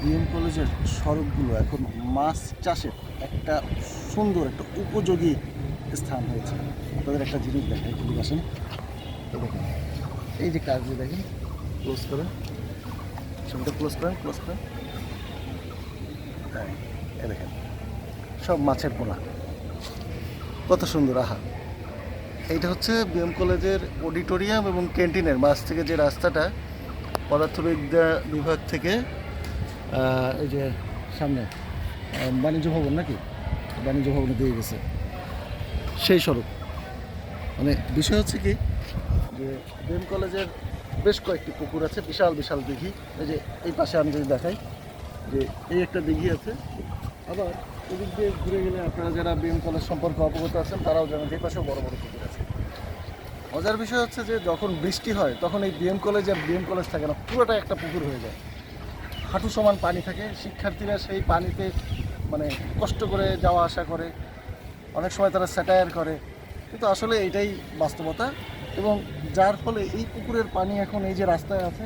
BM কলেজের সড়কগুলো এখন মাছ চাষের একটা সুন্দর, একটা উপযোগী স্থান হয়েছে। আপনাদের একটা জিনিস দেখাই খুবই আসেন। এই এই যে কাজগুলো দেখেন ক্লোজ করেন ছবিটা ক্লোজ করেন ক্লোজ করেন এই দেখেন, সব মাছের পোনা। কত সুন্দর, আহা। এইটা হচ্ছে বিএম কলেজের অডিটোরিয়াম এবং ক্যান্টিনের মাছ থেকে যে রাস্তাটা, পদার্থবিদ্যা বিভাগ থেকে এই যে সামনে বাণিজ্য ভবন নাকি? বাণিজ্য ভবনে দিয়ে গেছে। সেই সড়ক। মানে বিষয় হচ্ছে কি, যে বিএম কলেজের বেশ কয়েকটি পুকুর আছে, বিশাল বিশাল দিঘি। এই যে এই পাশে আমি যদি দেখাই, যে এই একটা দিঘি আছে। আবার এদিক দিয়ে ঘুরে গেলে আপনারা যারা বিএম কলেজ সম্পর্কে অবগত আছেন, তারাও জানেন এই পাশেও বড় বড় পুকুর আছে। মজার বিষয় হচ্ছে যে যখন বৃষ্টি হয়, তখন এই বিএম কলেজ আর বিএম কলেজ থাকে না পুরোটা একটা পুকুর হয়ে যায়। হাঁটু সমান পানি থাকে। শিক্ষার্থীরা সেই পানিতে মানে কষ্ট করে যাওয়া আসা করে। অনেক সময় তারা স্যাটায়ার করে। কিন্তু আসলে এটাই বাস্তবতা এবং যার ফলে এই পুকুরের পানি এখন এই যে রাস্তায় আছে,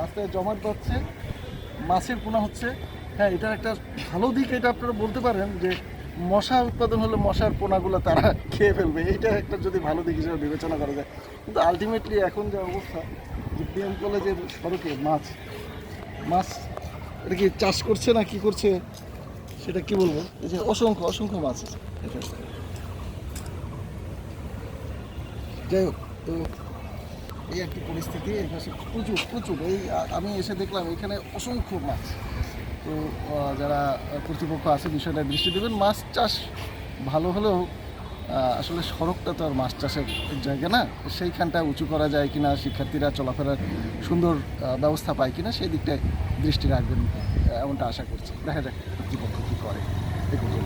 রাস্তায় জমাট বাঁধছে, মাছের পোনা হচ্ছে। হ্যাঁ এটার একটা ভালো দিক এটা আপনারা বলতে পারেন যে মশা উৎপাদন হলে মশার পোনাগুলো তারা খেয়ে ফেলবে। এইটা একটা যদি ভালো দিক হিসেবে বিবেচনা করা যায়। কিন্তু আলটিমেটলি এখন যে অবস্থা যে বিএম কলেজের সড়কে মাছ মাছ এটা কি চাষ করছে না কি করছে? সেটা কি বলব? এই যে অসংখ্য অসংখ্য মাছ যাই হোক, তো এই একটি পরিস্থিতি পাশে প্রচুর প্রচুর। এই, আমি এসে দেখলাম এখানে অসংখ্য মাছ। তো যারা কর্তৃপক্ষ আছে, বিষয়টা দৃষ্টি দেবেন। মাছ চাষ ভালো হলেও আসলে সড়কটা তো আর মাছ চাষের জায়গা না, সেইখানটা উঁচু করা যায় কিনা, শিক্ষার্থীরা চলাফেরার সুন্দর ব্যবস্থা পায় কিনা, সেই দিকটায় দৃষ্টি রাখবেন এমনটা আশা করছি। দেখা যাক কর্তৃপক্ষ কী করে এগুলো